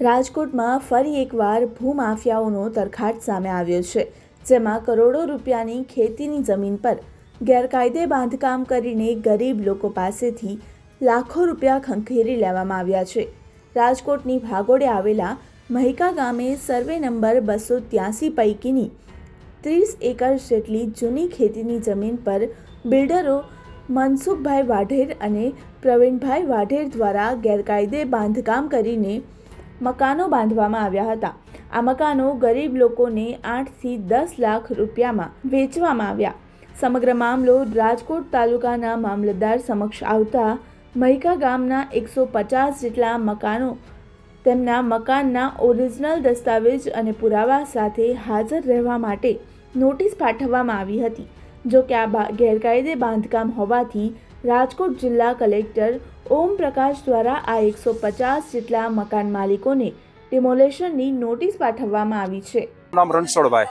રાજકોટમાં ફરી એકવાર ભૂમાફિયાઓનો તરખાટ સામે આવ્યો છે, જેમાં કરોડો રૂપિયાની ખેતીની જમીન પર ગેરકાયદે બાંધકામ કરીને ગરીબ લોકો પાસેથી લાખો રૂપિયા ખંખેરી લેવામાં આવ્યા છે. રાજકોટની ભાગોળે આવેલા મહિકા ગામે સર્વે નંબર બસો ત્યાસી પૈકીની ત્રીસ એકર જેટલી જૂની ખેતીની જમીન પર બિલ્ડરો મનસુખભાઈ વાઢેર અને પ્રવીણભાઈ વાઢેર દ્વારા ગેરકાયદે બાંધકામ કરીને મકાનો બાંધવામાં આવ્યા હતા. આ મકાનો ગરીબ લોકોને આઠથી દસ લાખ રૂપિયામાં વેચવામાં આવ્યા. સમગ્ર મામલો રાજકોટ તાલુકાના મામલતદાર સમક્ષ આવતા મહિકા ગામના એકસો પચાસ જેટલા મકાનો તેમના મકાનના ઓરિજિનલ દસ્તાવેજ અને પુરાવા સાથે હાજર રહેવા માટે નોટિસ પાઠવવામાં આવી હતી. જો કે આ ગેરકાયદે બાંધકામ હોવાથી રાજકોટ જિલ્લા કલેક્ટર ઓમ પ્રકાશ દ્વારા આ એકસો પચાસ જેટલા મકાન માલિકોને ડિમોલેશનની નોટિસ પાઠવવામાં આવી છે. નામ રણછોડભાઈ.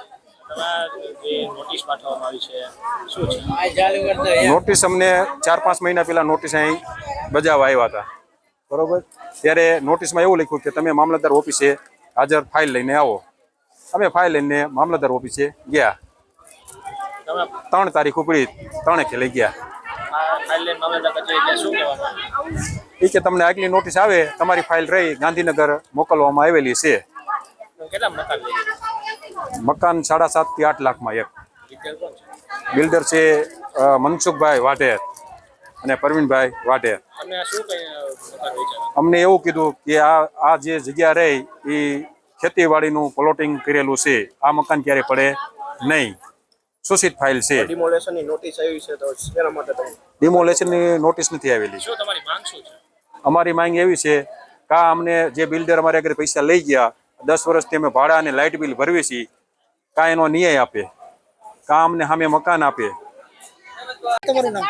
નોટિસ અમને ચાર પાંચ મહિના પહેલા નોટિસ અહીં બજાવવા આવ્યા હતા. બરોબર? ત્યારે નોટિસમાં એવું લખ્યું કે તમે મામલતદાર ઓફિસે હાજર ફાઇલ લઈને આવો. અમે ફાઇલ લઈને મામલતદાર ઓફિસે ગયા. ત્રણ તારીખ ઉપડી ત્રણે લઈ ગયા. ફાઇલ મામલતદાર એ કે તમને આગલી નોટિસ આવે, તમારી ફાઇલ રહી, ગાંધીનગર મોકલવામાં આવેલી છે. મકાન સાડા સાતથી આઠ લાખમાં એક. બિલ્ડર છે મનસુખભાઈ વાઢેર અને પરવીનભાઈ વાઢેર. અમને એવું કીધું કે આ આ જે જગ્યા રહી એ ખેતીવાડીનું પ્લોટિંગ કરેલું છે. આ મકાન ક્યારે પડે? નહીં. સૂચિત ફાઇલ છે? ડિમોલેશનની નોટિસ આવી છે તો શેના માટે ડિમોલેશનની નોટિસ નથી આવેલી. શું તમારી માંગ શું છે? અમારી માંગ એવી છે કા અમને જે બિલ્ડર અમારે આગળ પૈસા લઈ ગયા દસ વર્ષથી અમે ભાડા અને લાઇટ બિલ ભરવી છીએ કા એનો ન્યાય આપે કા અમને સામે મકાન આપે. નામ?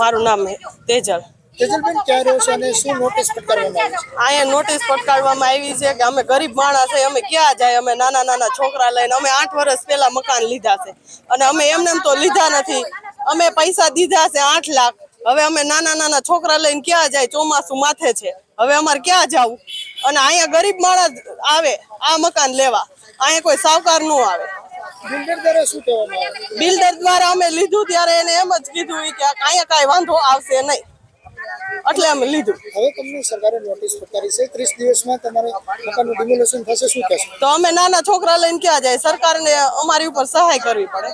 મારું નામ હે તેજલ. તેજલબેન ક્યાં રહ્યો છો અને શું નોટિસ ફટકારવામાં આવી છે? અહીંયા નોટિસ ફટકારવામાં આવી છે કે અમે ગરીબ માણસ છે અમે ક્યાં જાય? અમે નાના નાના છોકરા લઈને અમે આઠ વર્ષ પહેલા મકાન લીધા છે. અને અમે એમને તો લીધા નથી. અમે પૈસા દીધા છે આઠ લાખ. હવે અમે નાના નાના છોકરા લઈને ક્યાં જાય? ચોમાસું માથે છે. હવે અમારે ક્યાં જવું? અને અહીંયા ગરીબ માણસ આવે આ મકાન લેવા. અહીંયા કોઈ સાવકારનું આવે. બિલ્ડર દ્વારા શું કહેવામાં આવે? બિલ્ડર દ્વારા અમે લીધું ત્યારે એને એમ જ કીધું કે અહીંયા કાંઈ વાંધો આવશે નહીં. એટલે અમે લીધું. હવે તમને સરકારે નોટિસ ફટકારી છે ત્રીસ દિવસમાં તમારે મકાનનું ડિમોલેશન થશે શું કહેશો? તો અમે નાના છોકરા લઈને ક્યાં જાય? સરકારને અમારી ઉપર સહાય કરવી પડે.